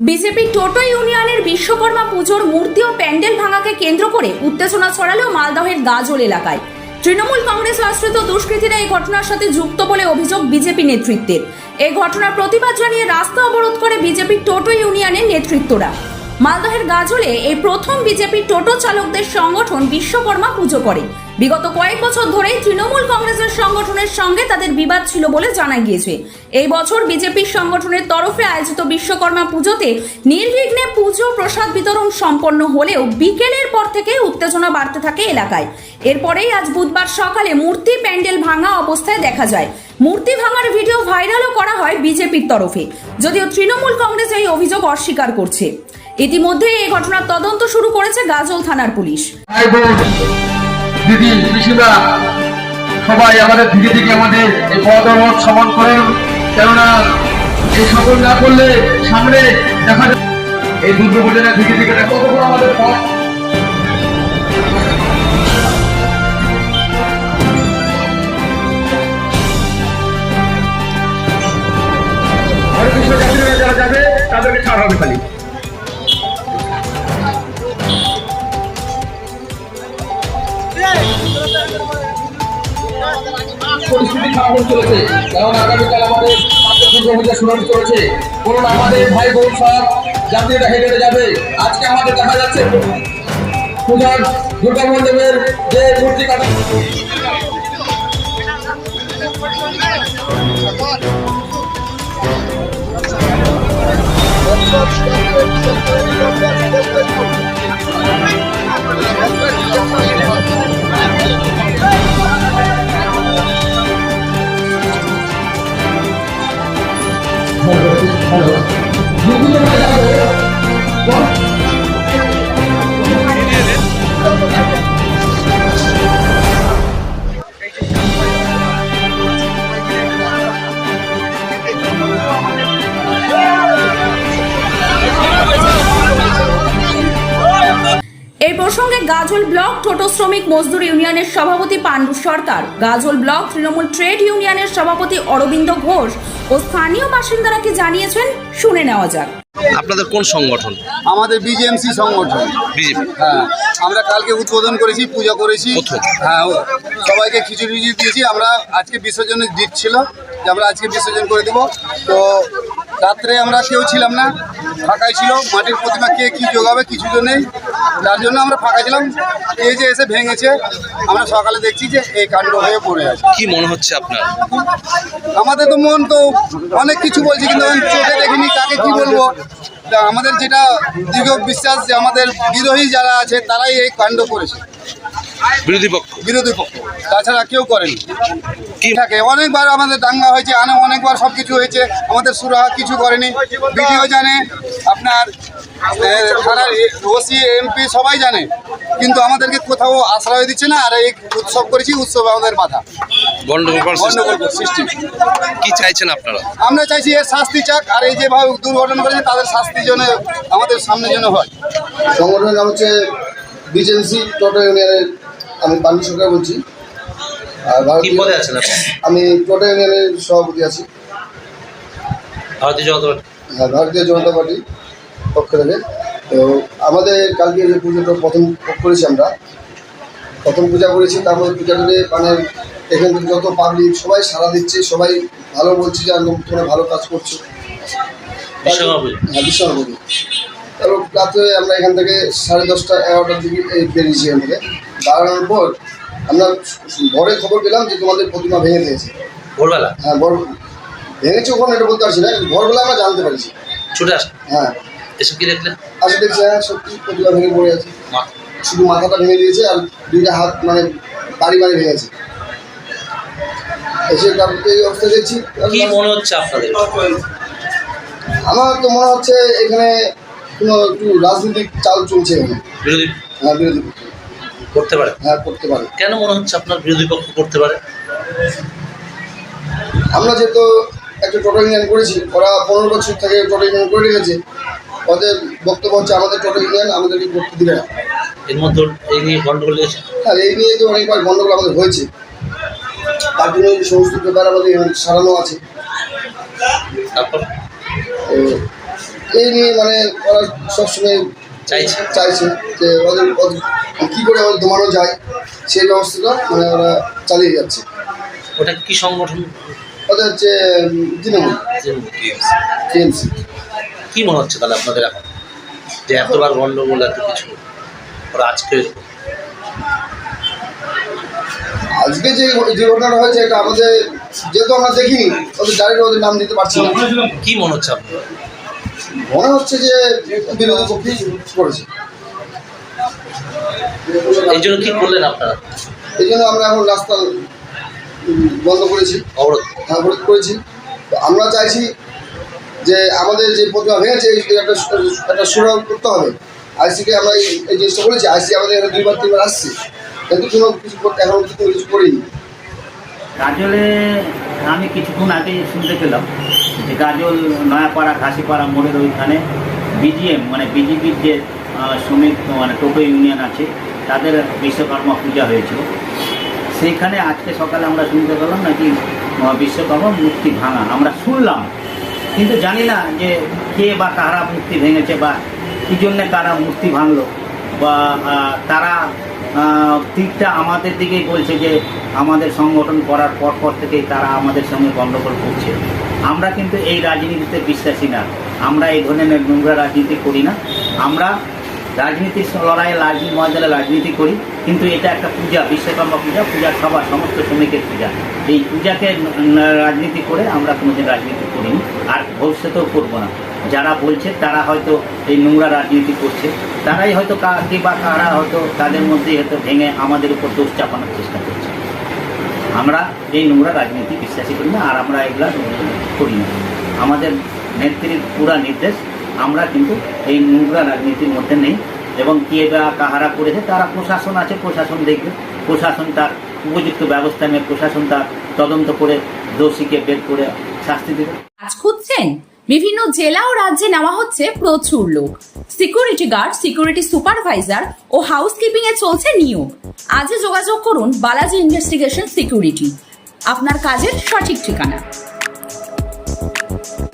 BJP টোটো ইউনিয়নের বিশ্বকর্মা পুজোর মূর্তি ও প্যান্ডেল ভাঙাকে কেন্দ্র করে উত্তেজনা ছড়ালো মালদহের গাজল এলাকায়। তৃণমূল কংগ্রেস আশ্রিত দুষ্কৃতীরা এই ঘটনার সাথে যুক্ত বলে অভিযোগ বিজেপি নেতৃত্বের। এই ঘটনার প্রতিবাদ জানিয়ে রাস্তা অবরোধ করে বিজেপি টোটো ইউনিয়নের নেতৃত্বরা। মালদহের গাজলে এই প্রথম বিজেপি টোটো চালকদের সংগঠন বিশ্বকর্মা পুজো করে। বিগত কয়েক বছর ধরেই তৃণমূল কংগ্রেসের সংগঠনের সঙ্গে তাদের বিবাদ ছিল বলে জানা গিয়েছে। এই বছর বিজেপি সংগঠনের তরফে আয়োজিত বিশ্বকর্মা পুজোতে নির্বিঘ্নে পুজো, প্রসাদ বিতরণ সম্পন্ন হলেও বিকেলের পর থেকে উত্তেজনা বাড়তে থাকে এলাকায়। এরপরেই আজ বুধবার সকালে মূর্তি প্যান্ডেল ভাঙা অবস্থায় দেখা যায়। মূর্তি ভাঙার ভিডিও ভাইরালও করা হয় বিজেপির তরফে। যদিও তৃণমূল কংগ্রেস এই অভিযোগ অস্বীকার করছে। ইতিমধ্যে এই ঘটনার তদন্ত শুরু করেছে গাজল থানার পুলিশ। দিদি সবাই আমাদের আমাদের এই পদমত সমান করেন। কেননা এই সকল না করলে সামনে দেখা এই দুর্গা পূজাটা দিকে দিকে কত বড় আমাদের পথ। তাদেরকে ছাড় হবে খালি। পরিস্থিতি খারাপ হয়ে চলেছে। কারণ আগামীকাল আমাদের দুর্গা শুনানি চলেছে। বলুন, আমাদের ভাই বোন সব যাত্রীরা হেঁটে যাবে। আজকে আমাদের দেখা যাচ্ছে। পূজার দুর্গা মণ্ডপের যে মূর্তি কাটা ব্লক টোটো শ্রমিক মজদুর ইউনিয়নের সভাপতি পাণ্ডু সরকার গাজল ব্লক তৃণমূল ট্রেড ইউনিয়নের সভাপতি অরবিন্দ ঘোষ ও স্থানীয় বাসিন্দারা কি জানিয়েছেন শুনে নেওয়া যাক। আপনাদের কোন সংগঠন? আমাদের বিজেএমসি সংগঠন। বিজেপি হ্যাঁ আমরা কালকে উদ্বোধন করেছি পূজা করেছি। হ্যাঁ সবাইকে খিচুড়ি টিচুড়ি দিয়েছি। আমরা আজকে বিসর্জনের দিক ছিল যে আমরা আজকে বিসর্জন করে দেব। তো রাত্রে আমরা কেউ ছিলাম না ফাঁকাই ছিল। মাটির প্রতিমা কে কী যোগাবে কিছু তো নেই। যার জন্য আমরা ফাঁকা ছিলাম। এই যে এসে ভেঙেছে আমরা সকালে দেখছি যে এই কাণ্ড হয়ে পড়ে আছে। কি মনে হচ্ছে আপনার? আমাদের তো মন তো অনেক কিছু বলছি কিন্তু আমি চোখে দেখিনি তাকে কি বলব। আমাদের যেটা দীর্ঘ বিশ্বাস যে আমাদের বিরোধী যারা আছে তারাই এই কাণ্ড করেছে। বিরোধী পক্ষ? বিরোধী পক্ষ। তাছাড়া কেউ করেনি। কি? থাকে। অনেকবার আমাদের দাঙ্গা হয়েছে আনে অনেকবার সব কিছু হয়েছে আমাদের সুরাহা কিছু করেনি। ভিডিও জানে আপনার থানার ওসি এমপি সবাই জানে। কিন্তু আমাদেরকে কোথাও আশ্রয় দিচ্ছে না আর এই উৎসব করেছি উৎসব আমাদের বাধা। সৃষ্টি? কি চাইছেন আপনারা? আমরা চাইছি এর শাস্তি চাক আর এই যেভাবে দুর্ঘটনা করেছে তাদের শাস্তি যেন আমাদের সামনে যেন হয়। সংগঠনের নাম হচ্ছে বিজেএমসি টোটো ইউনিয়নের আমি পান্ডু সরকার বলছি। আর কি ভারতীয় পদে আছেন আপনি? আমি টোটো ইউনিয়নের সভাপতি আছি। ভারতীয় জনতা পার্টি। হ্যাঁ, ভারতীয় জনতা পার্টি পক্ষ থেকে। তো আমাদের কালকে যে পুজোটা প্রথম করেছি আমরা প্রথম পূজা করেছি তারপরে পূজাটাতে মানে এখান থেকে যত পাবলিক সবাই সাড়া দিচ্ছে সবাই ভালো বলছে যে আমি তোমরা ভালো কাজ করছ। হ্যাঁ তারপর রাত্রে আমরা এখান থেকে সাড়ে দশটা এগারোটার দিকে বেরিয়েছি এখান থেকে। দাঁড়ানোর পর আমরা ভোরে খবর পেলাম যে তোমাদের প্রতিমা ভেঙে দিয়েছে। ভোরবেলা? হ্যাঁ বড় ভেঙেছে ওখানে এটা বলতে পারছি না ভোরবেলা আমরা জানতে পারছি। ছুটে আসেন হ্যাঁ। এসব কি দেখলেন আসে দেখছি হ্যাঁ সত্যি প্রতিমা ভেঙে পড়ে আছে। শুধু মাথাটা ভেঙে দিয়েছে আর দুইটা হাত মানে বাড়ি বাড়ি ভেঙেছে এসে তারপর এই অবস্থা দেখছি। কি মনে হচ্ছে আপনাদের? আমার তো মনে হচ্ছে এখানে কোনো একটু রাজনৈতিক চাল চলছে। এখানে বিরোধী? হ্যাঁ বিরোধী। করতে পারে? হ্যাঁ করতে পারে। কেন মনে হচ্ছে আপনার বিরোধী পক্ষ করতে পারে? আমরা যেহেতু একটা টোটো ইউনিয়ন করেছি ওরা পনেরো বছর থেকে টোটো ইউনিয়ন করে রেখেছে। ওদের বক্তব্য হচ্ছে আমাদের টোটো ইউনিয়ন আমাদেরকে করতে দিবে না। এর মধ্যে এই নিয়ে গন্ডগোল হ্যাঁ এই নিয়ে তো অনেকবার গণ্ডগোল আমাদের হয়েছে। তার জন্য এই সমস্ত ব্যাপার আমাদের সারানো আছে। তারপর? এই নিয়ে মানে ওরা সবসময় চাইছে। চাইছে যে ওদের কী করে ওদের দমানো যায়? সেই ব্যবস্থাটা মানে ওরা চালিয়ে যাচ্ছে। ওটা কি সংগঠন? ওদের হচ্ছে তৃণমূল। টিএমসি। কি মনে হচ্ছে তাহলে আপনাদের এখন? যে এতবার গন্ডগোল এত কিছু। ওরা আজকে আজকে যে যে ঘটনাটা হয়েছে এটা আমাদের যেহেতু আমরা দেখিনি ওদের ডাইরেক্ট ওদের নাম দিতে পারছি না। কি মনে হচ্ছে আপনার মনে হচ্ছে যে বিরোধী পক্ষে করেছে। এই জন্য কি করলেন আপনারা? এই জন্য আমরা এখন রাস্তা বন্ধ করেছি। অবরোধ। অবরোধ করেছি। তো আমরা চাইছি যে আমাদের যে প্রতিমা ভেঙেছে একটা একটা সুরাহ করতে হবে। আইসিকে আমরা এই জিনিসটা বলেছি আইসি আমাদের এখানে দুইবার তিনবার আসছে। কিন্তু কোনো কিছু করতে এখন কোনো কিছু করিনি। গাজলে আমি কিছুক্ষণ আগে শুনতে পেলাম যে গাজল নয়াপাড়া ঘাসিপাড়া মোড়ের ওইখানে বিজিএম মানে বিজেপির যে শ্রমিক মানে টোটো ইউনিয়ন আছে, তাদের বিশ্বকর্মা পূজা হয়েছিল সেইখানে আজকে সকালে আমরা শুনতে পেলাম নাকি বিশ্বকর্মা মূর্তি ভাঙা। আমরা শুনলাম, কিন্তু জানি না যে কে বা কারা মূর্তি ভেঙেছে বা কী জন্যে কারা মূর্তি ভাঙলো, বা তারা দিকটা আমাদের দিকেই বলছে যে আমাদের সংগঠন করার পর পর থেকেই তারা আমাদের সঙ্গে গণ্ডগোল করছে। আমরা কিন্তু এই রাজনীতিতে বিশ্বাসী না। আমরা এই ধরনের নোংরা রাজনীতি করি না। আমরা রাজনীতির লড়াইয়ে রাজনীতি ময়দানে রাজনীতি করি, কিন্তু এটা একটা পূজা, বিশ্বকর্মা পূজা, পূজার সবার সমস্ত শ্রমিকের পূজা। এই পূজাকে রাজনীতি করে আমরা কোনোদিন রাজনীতি করিনি, আর ভবিষ্যতেও করব না। যারা বলছে, তারা হয়তো এই নোংরা রাজনীতি করছে। তারাই হয়তো কা- কে বা কারা হয়তো তাদের মধ্যে হয়তো ভেঙে আমাদের উপর দোষ চাপানোর চেষ্টা করছে। আমরা এই নোংরা রাজনীতি বিশ্বাসী করি না, আর আমরা এগুলা করি না। আমাদের নেত্রীর পুরা নির্দেশ আমরা কিন্তু এই নোংরা রাজনীতির মধ্যে নেই। এবং কে বা কাহারা করেছে, তারা প্রশাসন আছে, প্রশাসন দেখবে। প্রশাসন তার উপযুক্ত ব্যবস্থা নিয়ে প্রশাসন তার তদন্ত করে দোষীকে বের করে শাস্তি দেবে। কাজ খুঁজছেন? বিভিন্ন জেলা ও রাজ্যে নেওয়া হচ্ছে প্রচুর লোক। সিকিউরিটি গার্ড, সিকিউরিটি সুপারভাইজার ও হাউসকিপিং এ চলছে নিয়োগ। আজই যোগাযোগ করুন বালাজি ইনভেস্টিগেশন সিকিউরিটি। আপনার কাজের সঠিক ঠিকানা।